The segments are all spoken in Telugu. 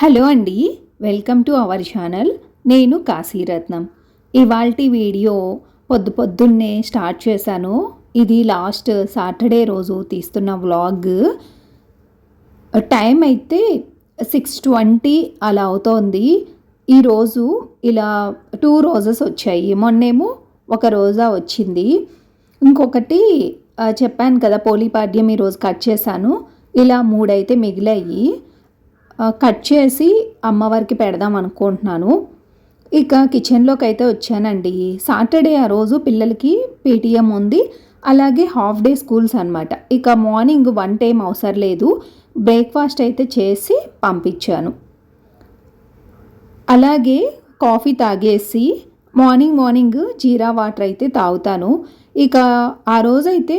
హలో అండి వెల్కమ్ టు అవర్ ఛానల్. నేను కాశీరత్నం. ఇవాల్టి వీడియో పొద్దు పొద్దున్నే స్టార్ట్ చేశాను. ఇది లాస్ట్ సాటర్డే రోజు తీస్తున్న వ్లాగ్. టైం అయితే సిక్స్ ట్వంటీ అలా అవుతోంది. ఈరోజు ఇలా టూ రోజెస్ వచ్చాయి. మొన్నేమో ఒక రోజా వచ్చింది. ఇంకొకటి చెప్పాను కదా పోలీపాడ్యం ఈరోజు కట్ చేశాను. ఇలా మూడైతే మిగిలాయి. కట్ చేసి అమ్మవారికి పెడదాం అనుకుంటున్నాను. ఇక కిచెన్లోకి అయితే వచ్చానండి. సాటర్డే ఆ రోజు పిల్లలకి పేటిఎం ఉంది. అలాగే హాఫ్ డే స్కూల్స్ అనమాట ఇక మార్నింగ్ వన్ టైం అవసరం లేదు. బ్రేక్ఫాస్ట్ అయితే చేసి పంపించాను. అలాగే కాఫీ తాగేసి మార్నింగ్ మార్నింగ్ జీరా వాటర్ అయితే తాగుతాను. ఇక ఆ రోజైతే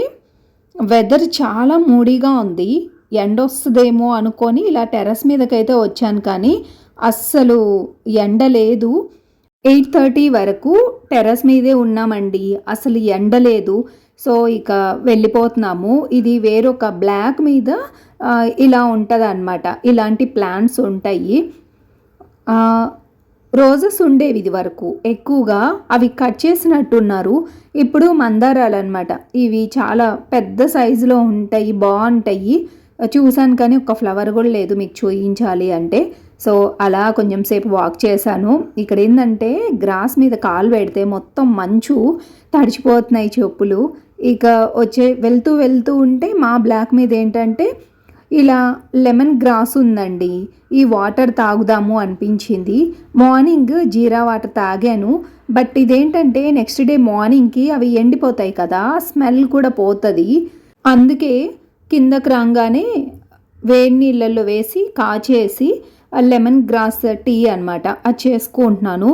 వెదర్ చాలా మూడీగా ఉంది. ఎండ వస్తుందేమో అనుకొని ఇలా టెర్రస్ మీదకైతే వచ్చాను కానీ అస్సలు ఎండ లేదు. ఎయిట్ థర్టీ వరకు టెర్రస్ మీదే ఉన్నామండి. అసలు ఎండ లేదు. సో ఇక వెళ్ళిపోతున్నాము. ఇది వేరొక బ్లాక్ మీద ఇలా ఉంటుంది ఇలాంటి ప్లాంట్స్ ఉంటాయి. రోజెస్ ఉండేవి ఇది వరకు. ఎక్కువగా అవి కట్ చేసినట్టున్నారు. ఇప్పుడు మందారాలు అనమాట ఇవి చాలా పెద్ద సైజులో ఉంటాయి బాగుంటాయి. చూశాను కానీ ఒక ఫ్లవర్ కూడా లేదు మీకు చూయించాలి అంటే. సో అలా కొంచెం సేపు వాక్ చేశాను. ఇక్కడ ఏంటంటే గ్రాస్ మీద కాలు పెడితే మొత్తం మంచు తడిచిపోతున్నాయి చెప్పులు. ఇక వచ్చే వెళ్తూ వెళ్తూ ఉంటే మా బ్లాక్ మీద ఏంటంటే ఇలా లెమన్ గ్రాస్ ఉందండి. ఈ వాటర్ తాగుదాము అనిపించింది. మార్నింగ్ జీరా వాటర్ తాగాను. బట్ ఇదేంటంటే నెక్స్ట్ డే మార్నింగ్కి అవి ఎండిపోతాయి కదా స్మెల్ కూడా పోతుంది. అందుకే కిందకు రాగానే వేడి నీళ్ళల్లో వేసి కాచేసి లెమన్ గ్రాస్ టీ అనమాట అది చేసుకుంటున్నాను.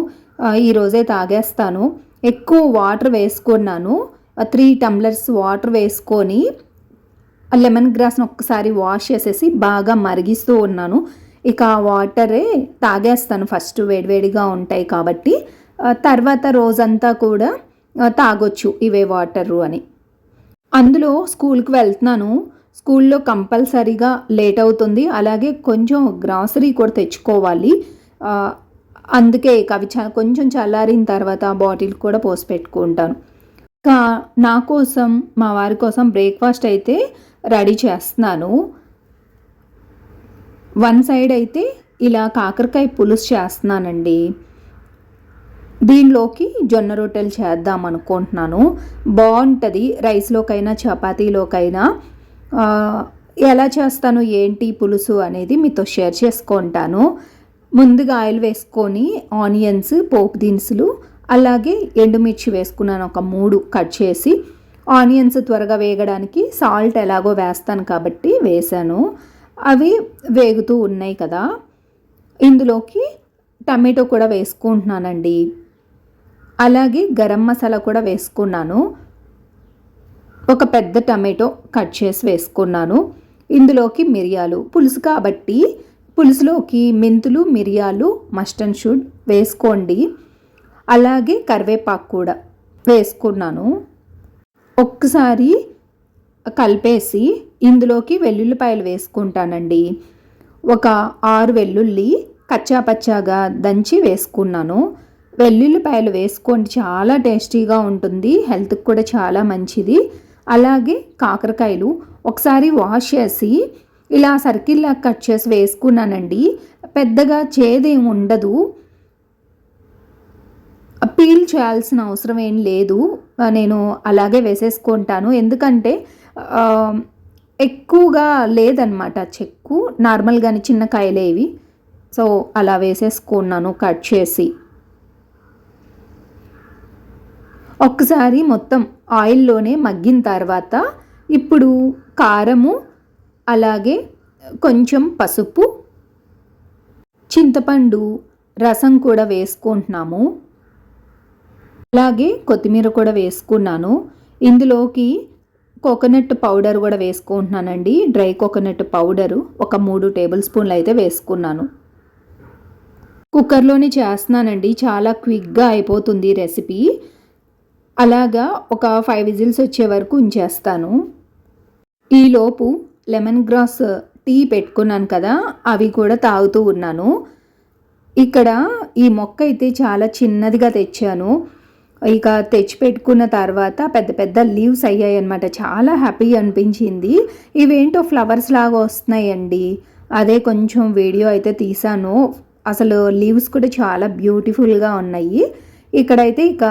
ఈరోజే తాగేస్తాను. ఎక్కువ వాటర్ వేసుకున్నాను. త్రీ టంబ్లర్స్ వాటర్ వేసుకొని లెమన్ గ్రాస్ని ఒక్కసారి వాష్ చేసేసి బాగా మరిగిస్తూ ఉన్నాను. ఇక ఆ వాటరే తాగేస్తాను. ఫస్ట్ వేడివేడిగా ఉంటాయి కాబట్టి తర్వాత రోజంతా కూడా తాగొచ్చు ఇవే వాటరు అని. అందులో స్కూల్కి వెళ్తున్నాను. స్కూల్లో కంపల్సరీగా లేట్ అవుతుంది. అలాగే కొంచెం గ్రాసరీ కూడా తెచ్చుకోవాలి. అందుకే ఇక అవి కొంచెం చల్లారిన తర్వాత బాటిల్ కూడా పోసి పెట్టుకుంటాను. ఇంకా నా కోసం మా వారి కోసం బ్రేక్ఫాస్ట్ అయితే రెడీ చేస్తున్నాను. వన్ సైడ్ అయితే ఇలా కాకరకాయ పులుసు చేస్తున్నానండి. దీనిలోకి జొన్న రొట్టెలు చేద్దాం అనుకుంటున్నాను. బాగుంటుంది. రైస్లోకైనా చపాతీలోకైనా. ఎలా చేస్తాను ఏంటి పులుసు అనేది మీతో షేర్ చేసుకుంటాను. ముందుగా ఆయిల్ వేసుకొని ఆనియన్స్ పోపు దినుసులు అలాగే ఎండుమిర్చి వేసుకున్నాను ఒక మూడు కట్ చేసి. ఆనియన్స్ త్వరగా వేగడానికి సాల్ట్ ఎలాగో వేస్తాను కాబట్టి వేసాను అవి వేగుతూ ఉన్నాయి కదా. ఇందులోకి టమాటో కూడా వేసుకుంటున్నానండి. అలాగే గరం మసాలా కూడా వేసుకున్నాను. ఒక పెద్ద టమాటో కట్ చేసి వేసుకున్నాను. ఇందులోకి మిరియాలు పులుసు కాబట్టి పులుసులోకి మెంతులు మిరియాలు మస్ట్ అండ్ షుడ్ వేసుకోండి. అలాగే కరివేపాకు కూడా వేసుకున్నాను. ఒక్కసారి కలిపేసి ఇందులోకి వెల్లుల్లిపాయలు వేసుకుంటానండి. ఒక ఆరు వెల్లుల్లి కచ్చాపచ్చాగా దంచి వేసుకున్నాను. వెల్లుల్లిపాయలు వేసుకోండి చాలా టేస్టీగా ఉంటుంది హెల్త్కి కూడా చాలా మంచిది. అలాగే కాకరకాయలు ఒకసారి వాష్ చేసి ఇలా సర్కిల్లా కట్ చేసి వేసుకున్నానండి. పెద్దగా చేదేం ఉండదు. పీల్ చేయాల్సిన అవసరం ఏం లేదు. నేను అలాగే వేసేసుకుంటాను. ఎందుకంటే ఎక్కువగా లేదనమాట చెక్కు. నార్మల్గాని చిన్న కాయలేవి. సో అలా వేసేసుకున్నాను కట్ చేసి. ఒక్కసారి మొత్తం ఆయిల్లోనే మగ్గిన తర్వాత ఇప్పుడు కారము అలాగే కొంచెం పసుపు చింతపండు రసం కూడా వేసుకుంటున్నాము. అలాగే కొత్తిమీర కూడా వేసుకున్నాను. ఇందులోకి కోకోనట్ పౌడర్ కూడా వేసుకుంటున్నానండి. డ్రై కోకోనట్ పౌడరు ఒక మూడు టేబుల్ స్పూన్లు అయితే వేసుకున్నాను. కుక్కర్లోనే చేస్తున్నానండి. చాలా క్విక్గా అయిపోతుంది రెసిపీ. అలాగా ఒక ఫైవ్ విజిల్స్ వచ్చే వరకు ఉంచేస్తాను. ఈలోపు లెమన్ గ్రాస్ టీ పెట్టుకున్నాను కదా అవి కూడా తాగుతూ ఉన్నాను. ఇక్కడ ఈ మొక్క అయితే చాలా చిన్నదిగా తెచ్చాను. ఇక తెచ్చి పెట్టుకున్న తర్వాత పెద్ద పెద్ద లీవ్స్ అయ్యాయి అనమాట చాలా హ్యాపీ అనిపించింది. ఇవేంటో ఫ్లవర్స్ లాగా వస్తున్నాయండి. అదే కొంచెం వీడియో అయితే తీసాను అసలు లీవ్స్ కూడా చాలా బ్యూటిఫుల్గా ఉన్నాయి. ఇక్కడైతే ఇక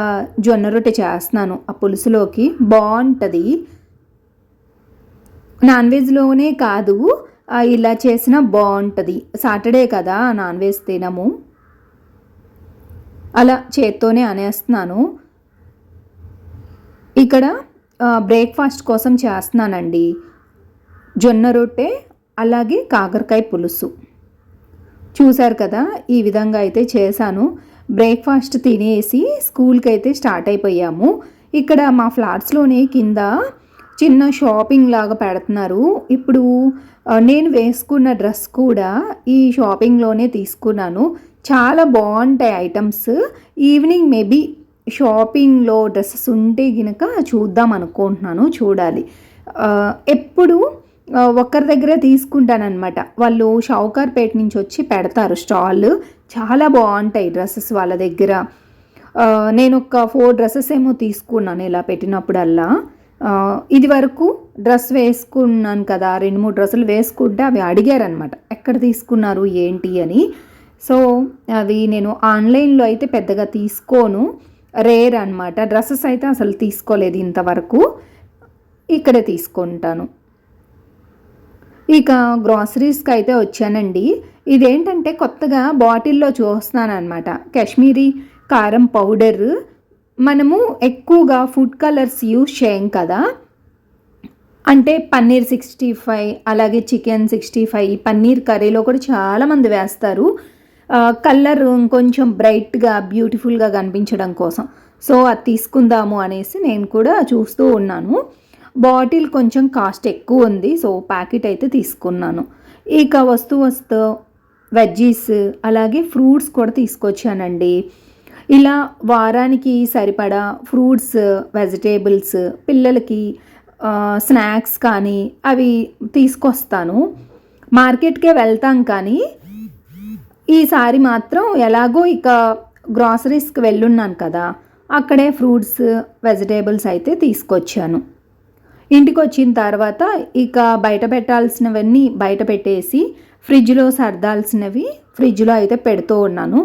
జొన్న రొట్టె చేస్తున్నాను. ఆ పులుసులోకి బాగుంటుంది. నాన్ వెజ్లోనే కాదు ఇలా చేసినా బాగుంటుంది. సాటర్డే కదా నాన్ వెజ్ తినము. అలా చేత్తోనే అనేస్తున్నాను. ఇక్కడ బ్రేక్ఫాస్ట్ కోసం చేస్తున్నానండి. జొన్న రొట్టె అలాగే కాకరకాయ పులుసు. చూశారు కదా ఈ విధంగా అయితే చేశాను. బ్రేక్ఫాస్ట్ తినేసి స్కూల్కి అయితే స్టార్ట్ అయిపోయాము. ఇక్కడ మా ఫ్లాట్స్లోనే కింద చిన్న షాపింగ్ లాగా పెడుతున్నారు. ఇప్పుడు నేను వేసుకున్న డ్రెస్ కూడా ఈ షాపింగ్లోనే తీసుకున్నాను. చాలా బాగుంటాయి ఐటమ్స్. ఈవినింగ్ మేబీ షాపింగ్లో డ్రెస్సెస్ ఉంటే గినక చూద్దాం అనుకుంటున్నాను చూడాలి. ఎప్పుడు ఒక్కరి దగ్గరే తీసుకుంటానమాట వాళ్ళు షౌకార్పేట నుంచి వచ్చి పెడతారు స్టాల్. చాలా బాగుంటాయి డ్రెస్సెస్ వాళ్ళ దగ్గర. నేను ఒక ఫోర్ డ్రెస్సెస్ ఏమో తీసుకున్నాను ఇలా పెట్టినప్పుడల్లా. ఇది వరకు డ్రెస్ వేసుకున్నాను కదా రెండు మూడు డ్రెస్సులు వేసుకుంటే అవి అడిగారనమాట ఎక్కడ తీసుకున్నారు ఏంటి? అని. సో అవి నేను ఆన్లైన్లో అయితే పెద్దగా తీసుకోను. రేర్ అనమాట డ్రెస్సెస్ అయితే అసలు తీసుకోలేదు ఇంతవరకు. ఇక్కడే తీసుకుంటాను. ఇక గ్రాసరీస్కి అయితే వచ్చానండి. ఇదేంటంటే కొత్తగా బాటిల్లో చూస్తున్నానమాట అనమాట కాశ్మీరీ కారం పౌడర్. మనము ఎక్కువగా ఫుడ్ కలర్స్ యూజ్ చేయం కదా. అంటే పన్నీర్ సిక్స్టీ ఫైవ్ అలాగే చికెన్ సిక్స్టీ ఫైవ్ పన్నీర్ కర్రీలో కూడా చాలామంది వేస్తారు. కలర్ కొంచెం బ్రైట్గా బ్యూటిఫుల్గా కనిపించడం కోసం. సో అది తీసుకుందాము అనేసి నేను కూడా చూస్తూ ఉన్నాను. బాటిల్ కొంచెం కాస్ట్ ఎక్కువ ఉంది సో ప్యాకెట్ అయితే తీసుకున్నాను. ఇక వస్తూ వస్తూ వెజ్జీస్ అలాగే ఫ్రూట్స్ కూడా తీసుకొచ్చానండి. ఇలా వారానికి సరిపడా ఫ్రూట్స్ వెజిటేబుల్స్ పిల్లలకి స్నాక్స్ కానీ అవి తీసుకొస్తాను. మార్కెట్కే వెళ్తాం కానీ ఈసారి మాత్రం ఎలాగో ఇక గ్రాసరీస్కి వెళ్ళున్నాను కదా అక్కడే ఫ్రూట్స్ వెజిటేబుల్స్ అయితే తీసుకొచ్చాను. ఇంటికి వచ్చిన తర్వాత ఇక బయట పెట్టాల్సినవన్నీ బయట పెట్టేసి ఫ్రిడ్జ్లో సర్దాల్సినవి ఫ్రిడ్జ్లో అయితే పెడుతూ ఉన్నాను.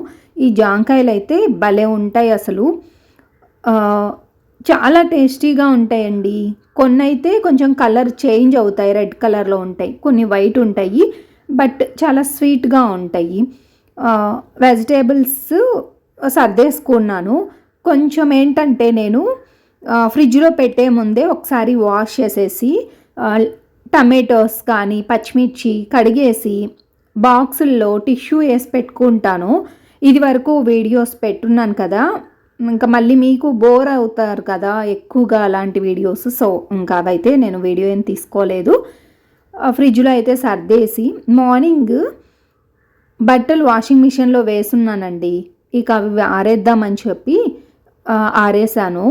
ఈ జాంకాయలు అయితే భలే ఉంటాయి అసలు. చాలా టేస్టీగా ఉంటాయండి. కొన్ని అయితే కొంచెం కలర్ చేంజ్ అవుతాయి రెడ్ కలర్లో ఉంటాయి కొన్ని వైట్ ఉంటాయి బట్ చాలా స్వీట్గా ఉంటాయి. వెజిటేబుల్స్ సర్దేసుకున్నాను. కొంచెం ఏంటంటే నేను ఫ్రిడ్జ్లో పెట్టే ముందే ఒకసారి వాష్ చేసేసి టమాటోస్ కానీ పచ్చిమిర్చి కడిగేసి బాక్సుల్లో టిష్యూ వేసి పెట్టుకుంటాను. ఇది వరకు వీడియోస్ పెట్టున్నాను కదా. ఇంకా మళ్ళీ మీకు బోర్ అవుతారు కదా ఎక్కువగా అలాంటి వీడియోస్. సో ఇంకా అవైతే నేను వీడియో ఏం తీసుకోలేదు. ఫ్రిడ్జ్లో అయితే సర్దేసి మార్నింగ్ బట్టలు వాషింగ్ మిషన్లో వేసున్నానండి. ఇక అవి ఆరేద్దామని చెప్పి ఆరేసాను.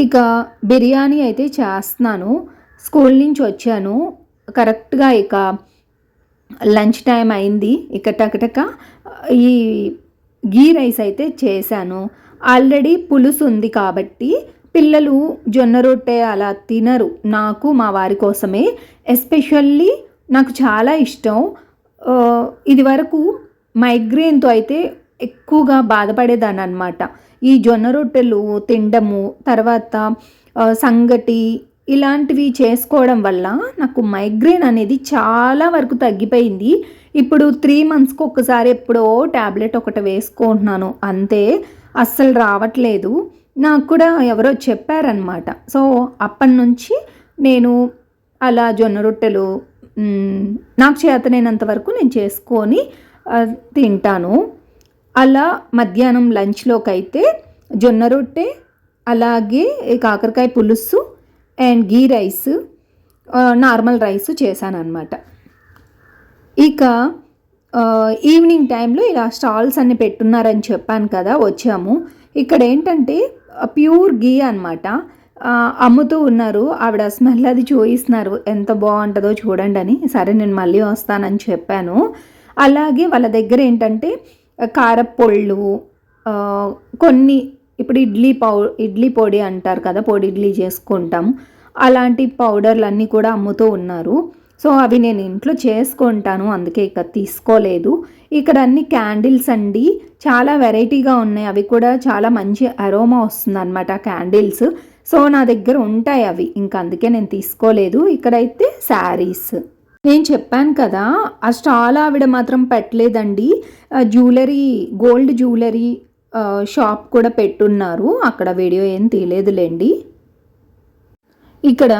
ఇక బిర్యానీ అయితే చేస్తున్నాను. స్కూల్ నుంచి వచ్చాను. కరెక్ట్గా ఇక లంచ్ టైం అయింది. ఇక టకటక ఈ గీ రైస్ అయితే చేశాను. ఆల్రెడీ పులుసు ఉంది కాబట్టి పిల్లలు జొన్న రొట్టె అలా తినరు. నాకు మా వారి కోసమే. ఎస్పెషల్లీ నాకు చాలా ఇష్టం. ఇది వరకు మైగ్రేన్తో అయితే ఎక్కువగా బాధపడేదాన్ని అనమాట ఈ జొన్న రొట్టెలు తినడము తర్వాత సంగటి ఇలాంటివి చేసుకోవడం వల్ల నాకు మైగ్రేన్ అనేది చాలా వరకు తగ్గిపోయింది. ఇప్పుడు త్రీ మంత్స్కి ఒక్కసారి ఎప్పుడో ట్యాబ్లెట్ ఒకటి వేసుకుంటున్నాను. అంతే అస్సలు రావట్లేదు. నాకు కూడా ఎవరో చెప్పారనమాట సో అప్పటి నుంచి నేను అలా జొన్న రొట్టెలు నాకు చేతనైనంత వరకు నేను చేసుకొని తింటాను. అలా మధ్యాహ్నం లంచ్లోకి అయితే జొన్న రొట్టె అలాగే కాకరకాయ పులుసు and ghee rice normal rice చేశాను అనమాట ఇక ఈవినింగ్ టైంలో ఇలా స్టాల్స్ అన్ని పెట్టున్నారని చెప్పాను కదా వచ్చాము. ఇక్కడ ఏంటంటే ప్యూర్ గీ అనమాట అమ్ముతూ ఉన్నారు. ఆవిడ స్మెల్ అది చూయిస్తున్నారు. ఎంత బాగుంటుందో చూడండి అని. సరే నేను మళ్ళీ వస్తానని చెప్పాను. అలాగే వాళ్ళ దగ్గర ఏంటంటే కారపొళ్ళు కొన్ని ఇప్పుడు ఇడ్లీ పౌ ఇడ్లీ పొడి అంటారు కదా పొడి ఇడ్లీ చేసుకుంటాం. అలాంటి పౌడర్లు అన్నీ కూడా అమ్ముతూ ఉన్నారు. సో అవి నేను ఇంట్లో చేసుకుంటాను అందుకే ఇక తీసుకోలేదు. ఇక్కడ అన్ని క్యాండిల్స్ అండి. చాలా వెరైటీగా ఉన్నాయి. అవి కూడా చాలా మంచి అరోమా వస్తుంది అనమాట క్యాండిల్స్. సో నా దగ్గర ఉంటాయి అవి. ఇంకా అందుకే నేను తీసుకోలేదు. ఇక్కడైతే శారీస్. నేను చెప్పాను కదా ఆ స్టాల్ ఆవిడ మాత్రం పెట్టలేదండి. జ్యువెలరీ గోల్డ్ జ్యువెలరీ షాప్ కూడా పెట్టున్నారు. అక్కడ వీడియో ఏం తీయలేదులేండి. ఇక్కడ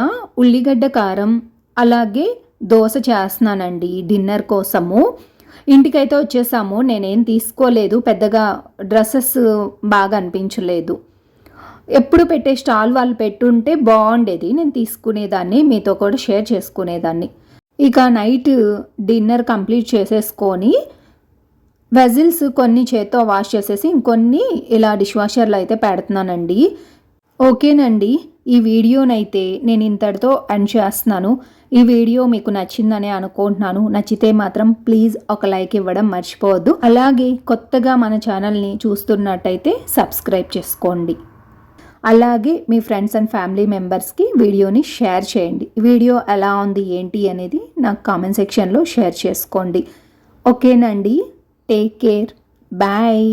ఉల్లిగడ్డ కారం అలాగే దోశ చేస్తున్నానండి డిన్నర్ కోసము. ఇంటికైతే వచ్చేసాము నేనేం తీసుకోలేదు పెద్దగా డ్రెస్సెస్ బాగా అనిపించలేదు. ఎప్పుడు పెట్టే స్టాల్ వాళ్ళు పెట్టుంటే బాగుండేది నేను తీసుకునేదాన్ని మీతో కూడా షేర్ చేసుకునేదాన్ని. ఇక నైట్ డిన్నర్ కంప్లీట్ చేసేసుకొని వెజిల్స్ కొన్ని చేత్తో వాష్ చేసేసి ఇంకొన్ని ఇలా డిష్ వాషర్లో అయితే పెడుతున్నానండి. ఓకేనండి ఈ వీడియోనైతే నేను ఇంతటితో ఎండ్ చేస్తున్నాను. ఈ వీడియో మీకు నచ్చిందని అనుకుంటున్నాను. నచ్చితే మాత్రం ప్లీజ్ ఒక లైక్ ఇవ్వడం మర్చిపోవద్దు. అలాగే కొత్తగా మన ఛానల్ని చూస్తున్నట్టయితే సబ్స్క్రైబ్ చేసుకోండి. అలాగే మీ ఫ్రెండ్స్ అండ్ ఫ్యామిలీ మెంబర్స్కి వీడియోని షేర్ చేయండి. వీడియో ఎలా ఉంది ఏంటి అనేది నాకు కామెంట్ సెక్షన్లో షేర్ చేసుకోండి. ఓకేనండి. Take care. బాయ్.